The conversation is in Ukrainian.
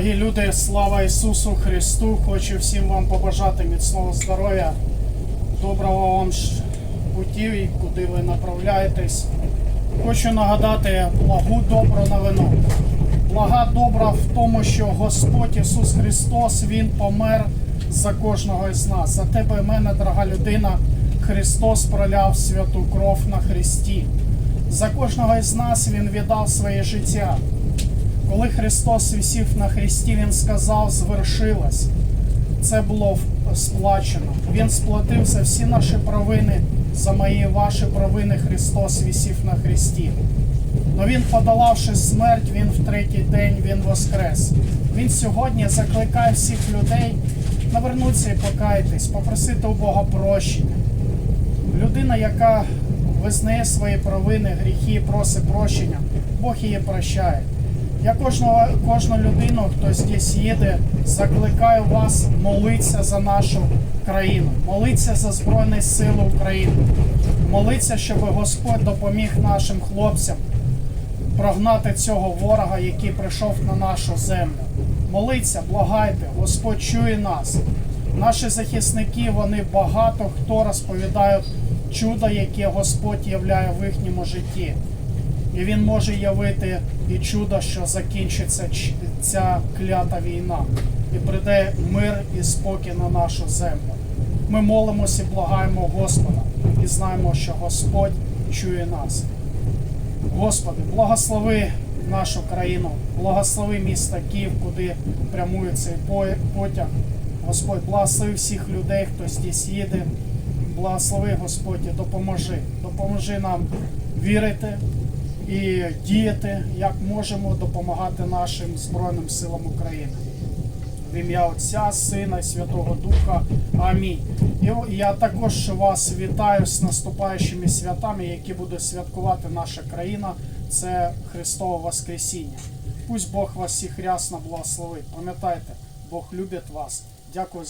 Дорогі люди, слава Ісусу Христу! Хочу всім вам побажати міцного здоров'я, доброго вам путів, і куди ви направляєтесь. Хочу нагадати благу добру новину. Блага добра в тому, що Господь Ісус Христос Він помер за кожного із нас. За тебе і мене, дорога людина, Христос проляв святу кров на Христі. За кожного із нас Він віддав своє життя. Коли Христос висів на хресті, Він сказав, звершилось. Це було сплачено. Він сплатив за всі наші провини, за мої ваші провини Христос висів на хресті. Но Він, подолавши смерть, Він в третій день Він воскрес. Він сьогодні закликає всіх людей навернутися і покаятись, попросити у Бога прощення. Людина, яка визнає свої провини, гріхи, просить прощення, Бог її прощає. Я кожного, кожну людину, хто здесь їде, закликаю вас молитися за нашу країну, молитися за Збройні Сили України, молитися, щоб Господь допоміг нашим хлопцям прогнати цього ворога, який прийшов на нашу землю. Молиться, благайте, Господь чує нас. Наші захисники, вони багато хто розповідають чудо, яке Господь являє в їхньому житті. І він може явити і чудо, що закінчиться ця клята війна, і прийде мир і спокій на нашу землю. Ми молимося і благаємо Господа і знаємо, що Господь чує нас. Господи, благослови нашу країну, благослови місто Київ, куди прямує цей потяг. Господь, благослови всіх людей, хто здесь їде. Благослови, Господь, і допоможи. Допоможи нам вірити і діяти, як можемо допомагати нашим Збройним силам України. В ім'я Отця, Сина і Святого Духа. Амінь. І я також вас вітаю з наступаючими святами, які буде святкувати наша країна. Це Христове Воскресіння. Пусть Бог вас всіх рясно благословить. Пам'ятайте, Бог любить вас. Дякую.